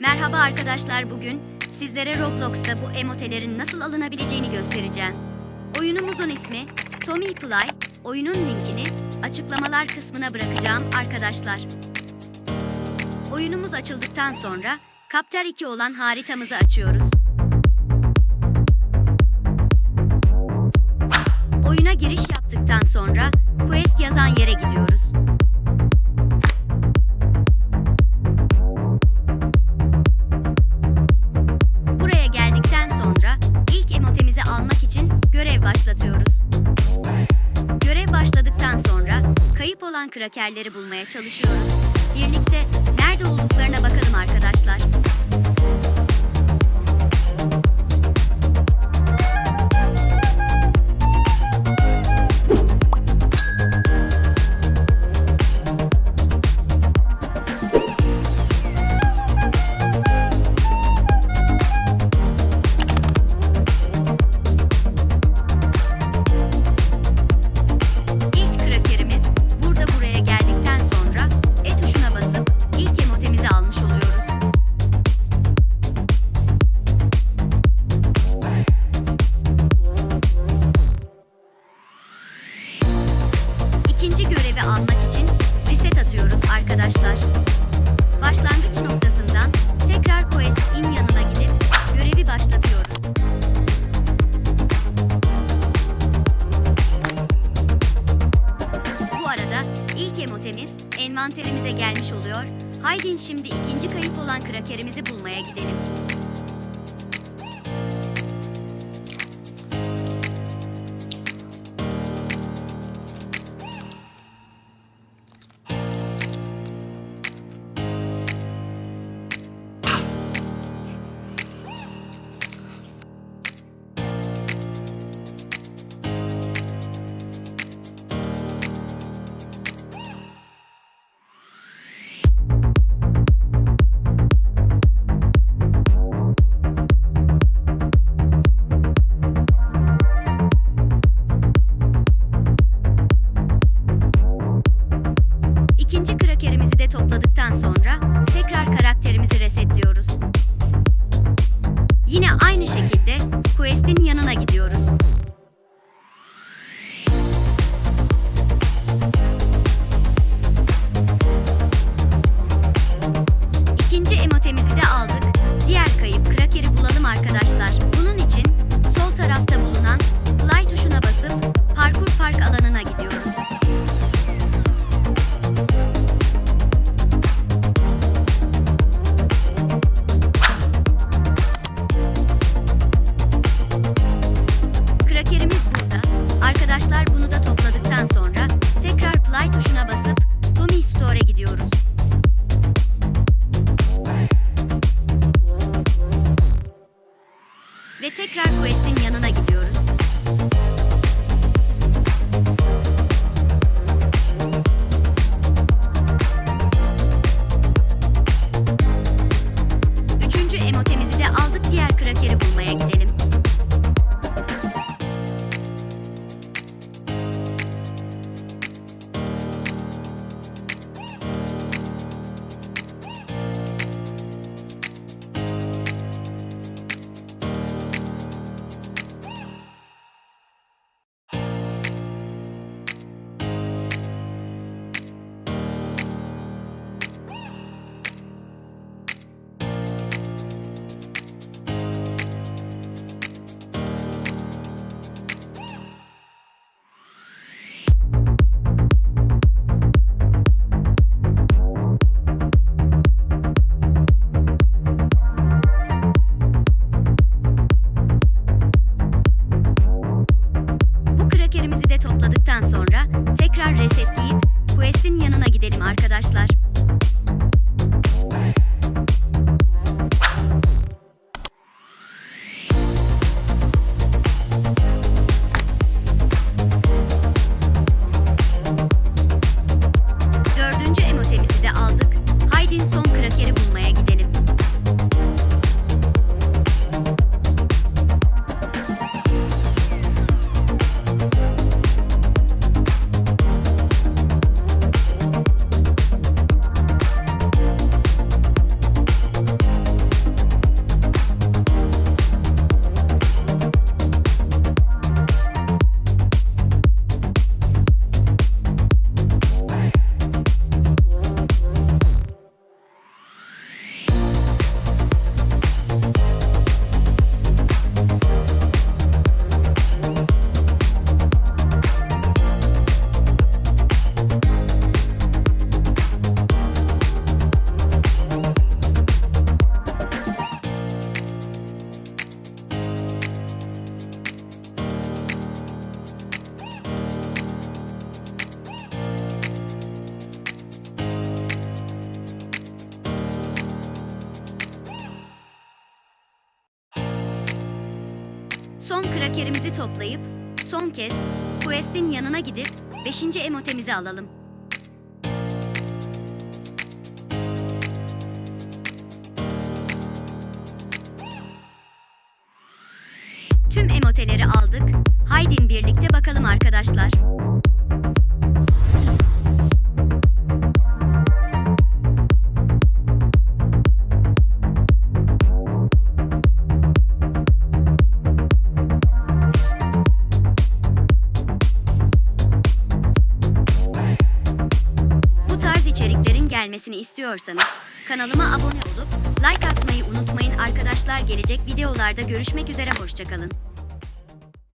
Merhaba arkadaşlar bugün sizlere Roblox'ta bu emotelerin nasıl alınabileceğini göstereceğim. Oyunumuzun ismi Tommy Play. Oyunun linkini açıklamalar kısmına bırakacağım arkadaşlar. Oyunumuz açıldıktan sonra Kapter 2 olan haritamızı açıyoruz. Oyuna giriş yaptıktan sonra Quest yazan yere gidiyoruz. Olan krakerleri bulmaya çalışıyoruz. Birlikte nerede olduklarına bakalım arkadaşlar. Arkadaşlar. Başlangıç noktasından tekrar Quest in yanına gidip görevi başlatıyoruz. Bu arada ilk emotemiz envanterimize gelmiş oluyor. Haydi şimdi ikinci kayıp olan krakerimizi bulmaya gidelim. Krakerimiz burada. Arkadaşlar bunu da topladıktan sonra tekrar play tuşuna basıp Tommy Store'a gidiyoruz. Ve tekrar Quest'in yanına gidiyoruz. Üçüncü emotemizi de aldık diğer krakeri bulmaya gidelim. Tekrar resetleyip Quest'in yanına gidelim arkadaşlar. Son krakerimizi toplayıp son kez Quest'in yanına gidip 5. emotemizi alalım. Tüm emoteleri aldık. Haydin birlikte bakalım arkadaşlar. Gelmesini istiyorsanız kanalıma abone olup like atmayı unutmayın arkadaşlar. Gelecek videolarda görüşmek üzere hoşçakalın.